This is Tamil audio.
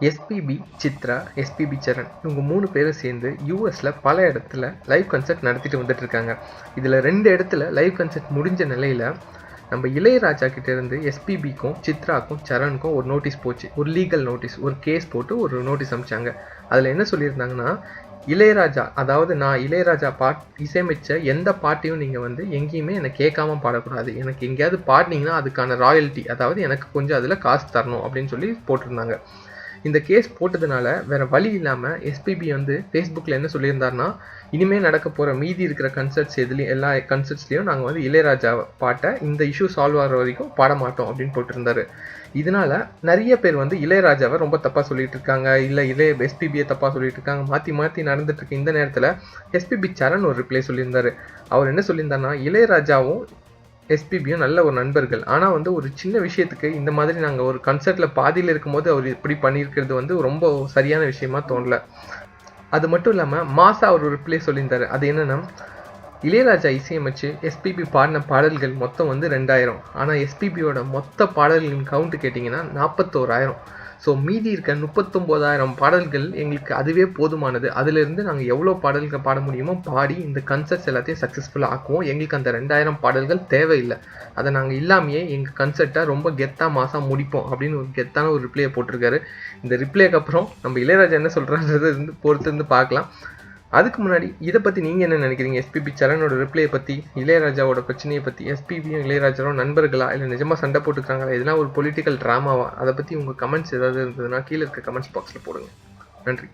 எஸ்பிபி சித்ரா எஸ்பிபி சரண் இவங்க மூணு பேரும் சேர்ந்து யூஎஸில் பல இடத்துல லைவ் கன்சர்ட் நடத்திட்டு வந்துட்டு இருக்காங்க இதில் ரெண்டு இடத்துல லைவ் கன்சர்ட் முடிஞ்ச நிலையில் நம்ம இளையராஜா கிட்டேருந்து எஸ்பிபிக்கும் சித்ராக்கும் சரணுக்கும் ஒரு நோட்டீஸ் போச்சு. ஒரு லீகல் நோட்டீஸ் ஒரு கேஸ் போட்டு ஒரு நோட்டீஸ் அனுப்பிச்சாங்க அதில் என்ன சொல்லியிருந்தாங்கன்னா இளையராஜா அதாவது நான் இளையராஜா பாட் இசையமைச்ச எந்த பாட்டையும் நீங்கள் வந்து எங்கேயுமே என்னை கேட்காம பாடக்கூடாது. எனக்கு எங்கேயாவது பாடினீங்கன்னா அதுக்கான ராயல்ட்டி அதாவது எனக்கு கொஞ்சம் அதில் காசு தரணும் அப்படின்னு சொல்லி போட்டிருந்தாங்க. இந்த கேஸ் போட்டதுனால வேற வழி இல்லாமல் எஸ்பிபி வந்து ஃபேஸ்புக்கில் என்ன சொல்லியிருந்தாருன்னா இனிமேல் நடக்க போகிற மீதி இருக்கிற கன்சர்ட்ஸ் எதுலேயும் எல்லா கன்சர்ட்ஸ்லையும் நாங்கள் வந்து இளையராஜா பாட்டை இந்த இஷ்யூ சால்வ் ஆகிற வரைக்கும் பாட மாட்டோம் அப்படின்னு போட்டிருந்தாரு. இதனால நிறைய பேர் வந்து இளையராஜாவை ரொம்ப தப்பாக சொல்லிட்டு இருக்காங்க. இல்லை இளைய எஸ்பிபியை தப்பாக சொல்லிட்டு இருக்காங்க. மாற்றி மாற்றி நடந்துட்டு இருக்க இந்த நேரத்தில் எஸ்பிபி சரண் ஒரு ரிப்ளை சொல்லியிருந்தாரு. அவர் என்ன சொல்லியிருந்தாருன்னா இளையராஜாவும் எஸ்பிபியும் நல்ல ஒரு நண்பர்கள். ஆனால் வந்து ஒரு சின்ன விஷயத்துக்கு இந்த மாதிரி நாங்கள் ஒரு கன்சர்ட்டில் பாதியில் இருக்கும்போது அவர் இப்படி பண்ணியிருக்கிறது வந்து ரொம்ப சரியான விஷயமா தோணல. அது மட்டும் இல்லாமல் மாசா அவர் ஒரு பிளே சொல்லியிருந்தார். அது என்னென்னா இளையராஜா இசையமைச்சு எஸ்பிபி பாடின பாடல்கள் மொத்தம் வந்து ரெண்டாயிரம். ஆனால் எஸ்பிபியோட மொத்த பாடல்களின் கவுண்ட் கேட்டிங்கன்னா நாற்பத்தோராயிரம் ஸோ மீதி இருக்க முப்பத்தொம்போதாயிரம் பாடல்கள் எங்களுக்கு அதுவே போதுமானது. அதிலிருந்து நாங்கள் எவ்வளோ பாடல்கள் பாட முடியுமோ பாடி இந்த கன்சர்ட்ஸ் எல்லாத்தையும் சக்ஸஸ்ஃபுல்லாக ஆக்குவோம். எங்களுக்கு அந்த ரெண்டாயிரம் பாடல்கள் தேவையில்லை. அதை நாங்கள் இல்லாமையே எங்கள் கன்சர்ட்டை ரொம்ப கெத்தாக மாதம் முடிப்போம் அப்படின்னு ஒரு கெத்தான ஒரு ரிப்ளையை போட்டிருக்காரு. இந்த ரிப்ளைக்கு அப்புறம் நம்ம இளையராஜா என்ன சொல்கிறான்றது இருந்து பொறுத்து இருந்து பார்க்கலாம். அதுக்கு முன்னாடி இதை பற்றி நீங்கள் என்ன நினைக்கிறீங்க? எஸ்பிபி சரணோட ரிப்ளையை பற்றி இளையராஜாவோட பிரச்சனையை பற்றி எஸ்பிபியும் இளையராஜாவும் நண்பர்களா? இல்லை நிஜமாக சண்டை போட்டுருக்காங்களா இதெல்லாம் ஒரு பொலிட்டிக்கல் ட்ராமாவா அதை பற்றி உங்கள் கமெண்ட்ஸ் ஏதாவது இருந்ததுன்னா கீழே இருக்க கமெண்ட்ஸ் பாக்ஸில் போடுங்க. நன்றி.